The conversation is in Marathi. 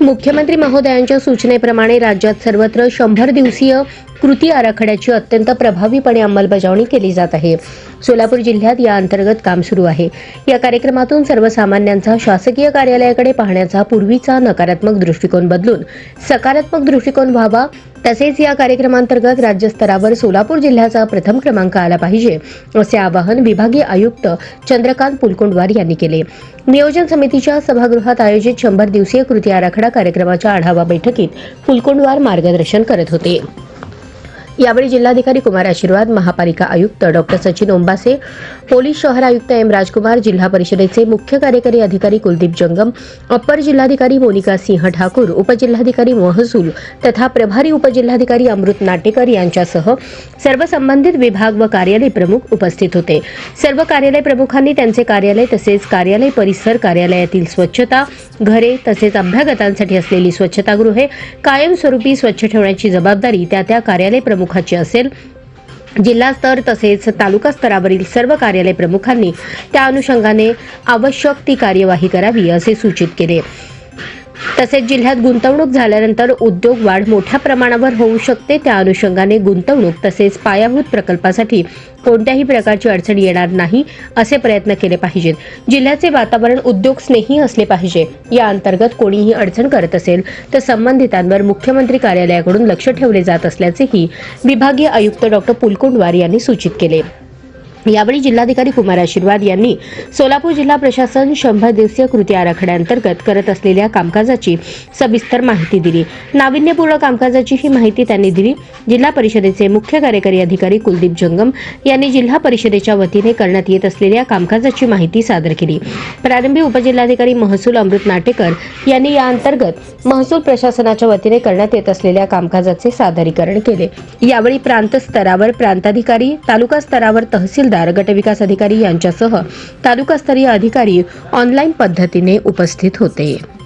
मुख्यमंत्री महोदयांच्या सूचनेप्रमाणे राज्यात सर्वत्र शंभर दिवसीय कृती आराखड्याची अत्यंत प्रभावीपणे अंमलबजावणी केली जात आहे. सोलापूर जिल्ह्यात या अंतर्गत काम सुरू आहे. या कार्यक्रमातून सर्वसामान्यांचा शासकीय कार्यालयाकडे पाहण्याचा पूर्वीचा नकारात्मक दृष्टिकोन बदलून सकारात्मक दृष्टिकोन व्हावा. तसेच या कार्यक्रमांतर्गत राज्यस्तरावर सोलापूर जिल्ह्याचा प्रथम क्रमांक आला पाहिजे असे आवाहन विभागीय आयुक्त चंद्रकांत पुलकुंडवार यांनी केले. नियोजन समितीच्या सभागृहात आयोजित शंभर दिवसीय कृती आराखडा कार्यक्रमाच्या आढावा बैठकीत पुलकुंडवार मार्गदर्शन करत होते. यावेळी जिल्हाधिकारी कुमार आशीर्वाद महापालिका आयुक्त डॉक्टर सचिन ओंबासे पोलीस शहर आयुक्त एम. राजकुमार जिल्हा परिषदेचे मुख्य कार्यकारी अधिकारी कुलदीप जंगम अप्पर जिल्हाधिकारी मोनिका सिंह ठाकूर उपजिल्हाधिकारी महसूल तथा प्रभारी उपजिल्हाधिकारी अमृत नाटेकर यांच्यासह सर्व संबंधित विभाग व कार्यालय प्रमुख उपस्थित होते. सर्व कार्यालय प्रमुखांनी त्यांचे कार्यालय तसेच कार्यालय परिसर कार्यालयातील स्वच्छता घरे तसेच अभ्यागतांसाठी असलेली स्वच्छतागृहे कायमस्वरूपी स्वच्छ ठेवण्याची जबाबदारी त्या त्या कार्यालय प्रमुख प्रमुखाची असेल. जिल्हा स्तर तसेच तालुका स्तरावरील सर्व कार्यालय प्रमुखांनी त्या अनुषंगाने आवश्यक ती कार्यवाही करावी असे सूचित केले. तसेच जिल्ह्यात गुंतवणूक झाल्यानंतर उद्योग वाढ मोठ्या प्रमाणावर होऊ शकते. त्या अनुषंगाने गुंतवणूक तसेच पायाभूत प्रकल्पासाठी कोणत्याही प्रकारची अडचण येणार नाही असे प्रयत्न केले पाहिजेत. जिल्ह्याचे वातावरण उद्योग स्नेही असले पाहिजे. या अंतर्गत कोणीही अडचण करत असेल तर संबंधितांवर मुख्यमंत्री कार्यालयाकडून लक्ष ठेवले जात असल्याचेही विभागीय आयुक्त डॉक्टर पुलकुंडवार यांनी सूचित केले. यावेळी जिल्हाधिकारी कुमार आशीर्वाद यांनी सोलापूर जिल्हा प्रशासन शंभर दिवसीय कृती आराखड्याअंतर्गत करत असलेल्या कामकाजाची सविस्तर माहिती दिली. नाविन्यपूर्ण कामकाजाची ही माहिती त्यांनी दिली. जिल्हा परिषदेचे मुख्य कार्यकारी अधिकारी कुलदीप जंगम यांनी जिल्हा परिषदेच्या वतीने करण्यात येत असलेल्या कामकाजाची माहिती सादर केली. प्रारंभी उपजिल्हाधिकारी महसूल अमृत नाटेकर यांनी या अंतर्गत महसूल प्रशासनाच्या वतीने करण्यात येत असलेल्या कामकाजाचे सादरीकरण केले. यावेळी प्रांत स्तरावर प्रांताधिकारी तालुका स्तरावर तहसीलदार तहसीलदार गटविकास अधिकारी यांच्यासह तालुकास्तरीय अधिकारी ऑनलाईन पद्धतीने उपस्थित होते.